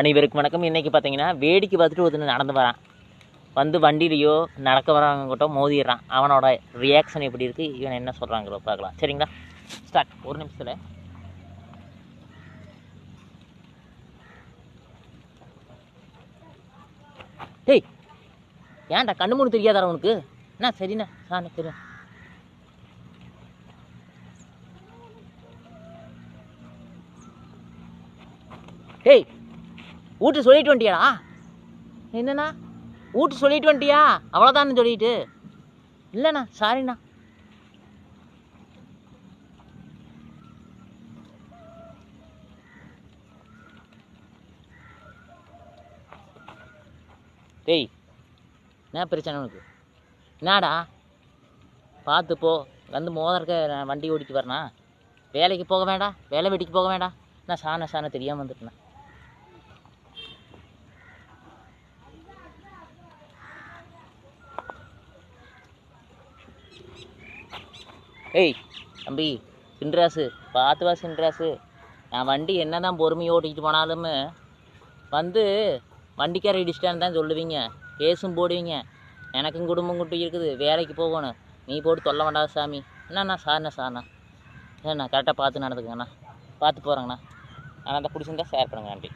அனைவருக்கு வணக்கம். இன்றைக்கி பார்த்தீங்கன்னா வேடிக்கை பார்த்துட்டு ஒருத்தன் நடந்து வரான். வந்து வண்டியிலையோ நடக்க வரவங்க கிட்ட மோதிடுறான். அவனோட ரியாக்ஷன் எப்படி இருக்குது இவன் என்ன சொல்கிறாங்களோ பார்க்கலாம். சரிங்களா? ஸ்டார்ட் ஒரு நிமிஷத்தில். டேய் ஏன்டா கண்ணு மூணு தெரியாதாரா உனக்கு? என்ன சரிண்ணா. சாண்ணே தெரியும் டேய் வீட்டு சொல்லிட்டு வந்துட்டியாடா என்னண்ணா? வீட்டு சொல்லிட்டு வந்துட்டியா அவ்வளோதான்னு சொல்லிட்டு. இல்லைண்ணா சாரிண்ணா டேய் என்ன பிரச்சனை உனக்கு? என்னடா? பார்த்து போ. வந்து மோதற்க நான் வண்டி ஓடிட்டு வரணா வேலைக்கு போக வேண்டாம். வேலை வெட்டிக்கு போக வேண்டாம். நான் சாண சாண தெரியாமல் வந்துட்டேண்ணா ஏய் தம்பி சின்ராசு பார்த்து வா சின்ராசு. நான் வண்டி என்ன தான் பொறுமையாக ஓட்டிக்கிட்டு போனாலும் வந்து வண்டிக்கார இடிச்சிட்டான்னு தான் சொல்லுவீங்க. கேஸும் போடுவீங்க. எனக்கும் குடும்பம் குட்டி இருக்குது. வேலைக்கு போகணும். நீ போட்டு தொல்ல வேண்டாத சாமி. என்னண்ணா சார்ண்ணா சார்ண்ணா சரிண்ணா கரெக்டாக பார்த்து நடந்துக்கங்கண்ணா. பார்த்து போகிறேங்கண்ணா நான் அதை பிடிச்சிருந்தா ஷேர் பண்ணுங்க நன்றி